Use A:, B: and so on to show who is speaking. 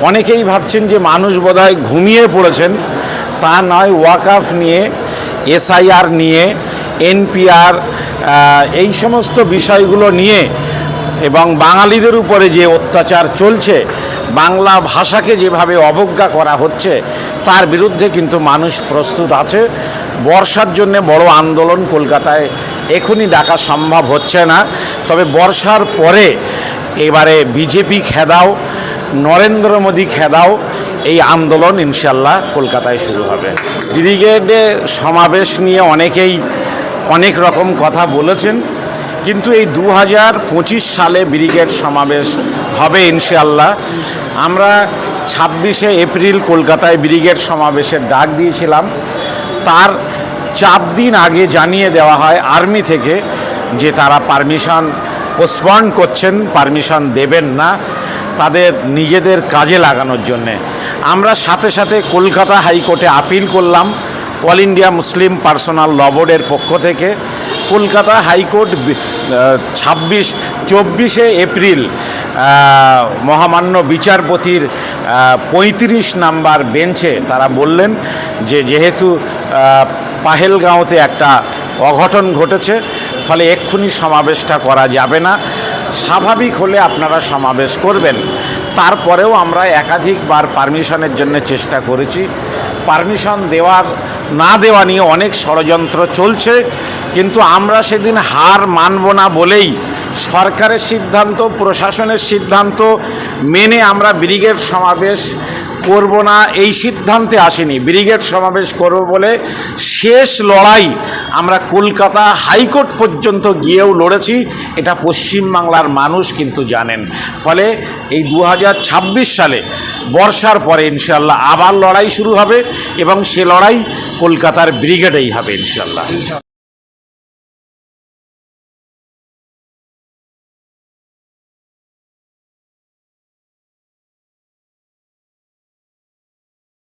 A: অনেকেই ভাবছেন যে মানুষ বোধহয় ঘুমিয়ে পড়েছেন। তা নয়, ওয়াকাফ নিয়ে, এসআইআর নিয়ে, এনপিআর এই সমস্ত বিষয়গুলো নিয়ে এবং বাঙালিদের উপরে যে অত্যাচার চলছে, বাংলা ভাষাকে যেভাবে অবজ্ঞা করা হচ্ছে, তার বিরুদ্ধে কিন্তু মানুষ প্রস্তুত আছে। বর্ষার জন্য বড় আন্দোলন কলকাতায় এখনই ডাকা সম্ভব হচ্ছে না। তবে বর্ষার পরে এবারে বিজেপি খেদাও নরেন্দ্র মোদী খেদাও এই আন্দোলন ইনশাল্লাহ কলকাতায় শুরু হবে। ব্রিগেডে সমাবেশ নিয়ে অনেকেই অনেক রকম কথা বলেছেন, কিন্তু এই দু হাজার পঁচিশ সালে ব্রিগেড সমাবেশ হবে ইনশাল্লাহ আমরা ছাব্বিশে এপ্রিল কলকাতায় ব্রিগেড সমাবেশের ডাক দিয়েছিলাম। তার চার দিন আগে জানিয়ে দেওয়া হয় আর্মি থেকে যে তারা পারমিশন পোস্টপন করছেন, পারমিশন দেবেন না। তাদের নিজেদের কাজে লাগানোর জন্যে। আমরা সাথে সাথে কলকাতা হাইকোর্টে আপিল করলাম All India Muslim Personal Law বোর্ডের পক্ষ থেকে। কলকাতা হাইকোর্ট ছাব্বিশ, চব্বিশে এপ্রিল মহামান্য বিচারপতির পঁয়ত্রিশ নাম্বার বেঞ্চে তারা বললেন যে যেহেতু পাহেলগাঁওতে একটা অঘটন ঘটেছে, ফলে এক্ষুনি সমাবেশটা করা যাবে না। স্বাভাবিক হলে আপনারা সমাবেশ করবেন। তারপরেও আমরা একাধিকবার পারমিশনের জন্য চেষ্টা করেছি। পারমিশন দেওয়ার, না দেওয়া নিয়ে অনেক ষড়যন্ত্র চলছে। কিন্তু আমরা সেদিন হার মানব না বলেই সরকারের সিদ্ধান্ত, প্রশাসনের সিদ্ধান্ত মেনে আমরা ব্রিগেড সমাবেশ করব না, এই সিদ্ধান্তে আসেনি। ব্রিগেড সমাবেশ করব বলে শেষ লড়াই আমরা কলকাতা হাইকোর্ট পর্যন্ত গিয়েও লড়েছি। এটা পশ্চিমবাংলার মানুষ কিন্তু জানেন। ফলে এই দু হাজার ছাব্বিশ সালে বর্ষার পরে ইনশাল্লাহ আবার লড়াই শুরু হবে এবং সে লড়াই কলকাতার ব্রিগেডেই হবে ইনশাল্লাহ